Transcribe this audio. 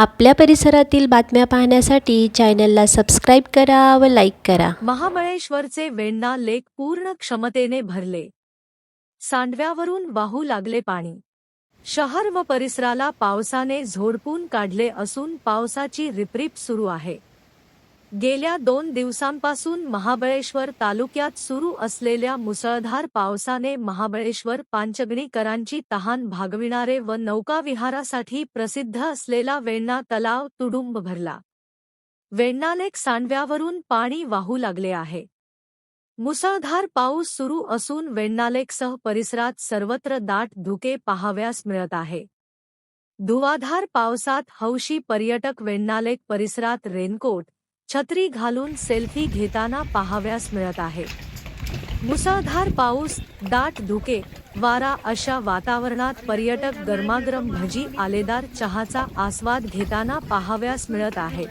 आपल्या परिसरातील बातम्या पाहण्यासाठी चॅनलला सबस्क्राईब करा व लाईक करा. महाबळेश्वरचे वेण्णा लेक पूर्ण क्षमतेने भरले. सांडव्यावरून वाहू लागले पाणी. शहर व परिसराला पावसाने झोडपून काढले असून पावसाची रिपरिप सुरू आहे. गेल्या दोन दिवसांपासून महाबळेश्वर तालुक्यात सुरू असलेल्या मुसळधार पावसाने महाबळेश्वर पांचगणीकरांची तहान भागविणारे व नौकाविहारासाठी प्रसिद्ध असलेला वेण्णा तलाव तुडुंब भरला. वेण्णालेक सांडव्यावरून पाणी वाहू लागले आहे. मुसळधार पाऊस सुरू असून वेण्णालेकसह परिसरात सर्वत्र दाट धुके पाहाव्यास मिळत आहे. धुवाधार पावसात हौशी पर्यटक वेण्णालेक परिसरात रेनकोट छत्री घालून सेल्फी घेताना पाहाव्यास मिळत आहे. मुसळधार पाऊस दाट धुके वारा अशा वातावरणात पर्यटक गरमागरम भजी आलेदार चहाचा आस्वाद घेताना पाहाव्यास मिळत आहे.